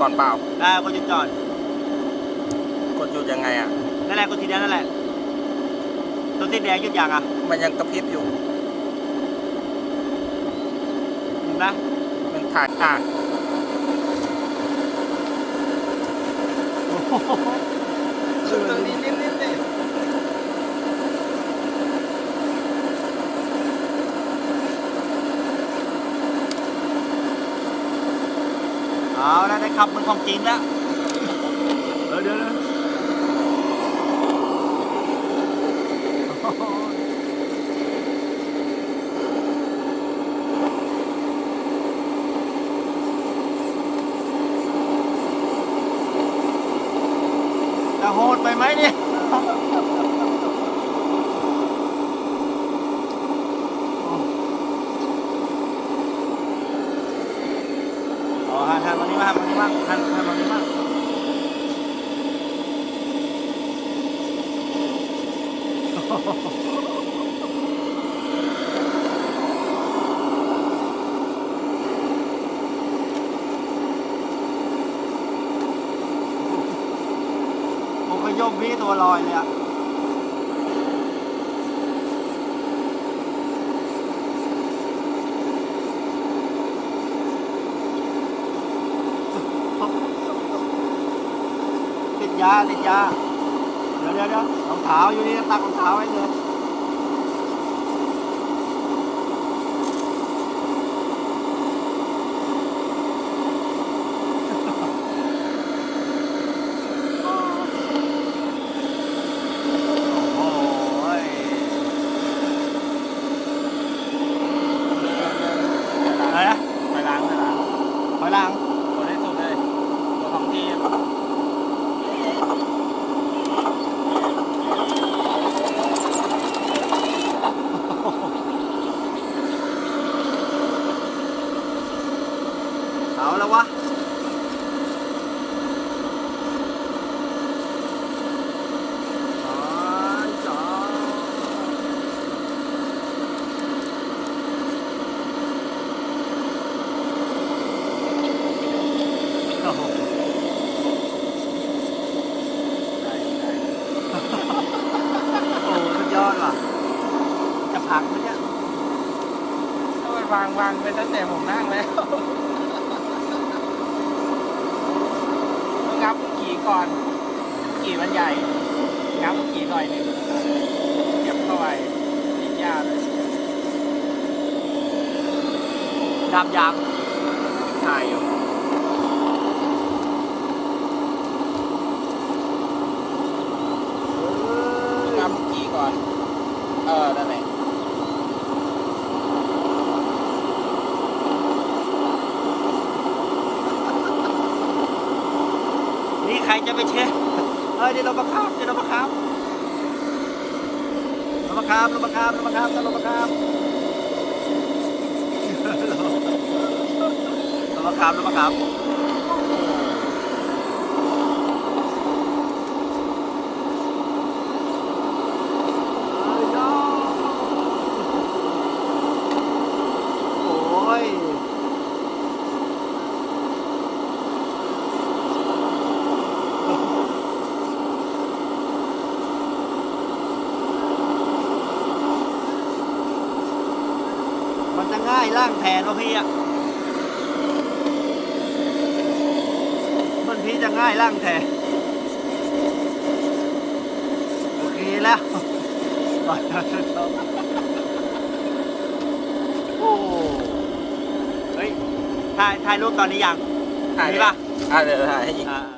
ก่อนเปล่าได้ก็หยุดจอดกดหยุดยังไงอะนั่นแหละกดทีเดียวนั่นแหละตัวติดแดงหยุดยังอะมันยังกระพริบอยู่เห็นไหมมันถ่ายอะตรงนี้นิดๆ เอาแล้วได้ขับมันของจริงแล้วเออเดี๋ยวเดี๋ยวจะโหดไปไหมเนี่ย อ๋อหันหันมานี่มาหันมานี่มาหันหันมานี่มาโอ้ขยมพี่ตัวลอยเลยอะ ยาติดยา เดี๋ยวเดี๋ยวเดี๋ยวรองเท้าอยู่นี่ตักรองเท้าไว้เลย โอ้โหย อะไรนะ ไปล้างไปล้าง ถอยหลัง กดให้สุดเลยตัวของที่ เอาแล้ววะ อ๋อจ๋อโอ้โห ได้ได้ โอ้โหสุดยอดว่ะ จะพังไหมเนี่ย ถ้ามัน วางวางไปตั้งแต่ผมนั่งแล้วต้องงับขี่ก่อน ขี่มันใหญ่ งับขี่หน่อยหนึงเก็บเข้าไปติดยาเลยดาบยางถ่ายอยู่งับขี่ก่อน เออ นั่นแหละ นี่ ใครจะไปเช็คเฮ้ยเดี๋ยวเรามาครับเดี๋ยวเรามาครับเรามาครับเรามาครับเรามาครับเรามาครับเรามาครับเรามาครับเอ้ยน้องโอ้ย มันจะง่ายล่างแทนวะพี่อะมันพี่จะง่ายล่างแทนโอเคแล้วโอ้เฮ้ยถ่ายถ่ายรูปตอนนี้ยังถ่ายมีป่ะอะเดี๋ยวถ่ายให้ยิงอ่า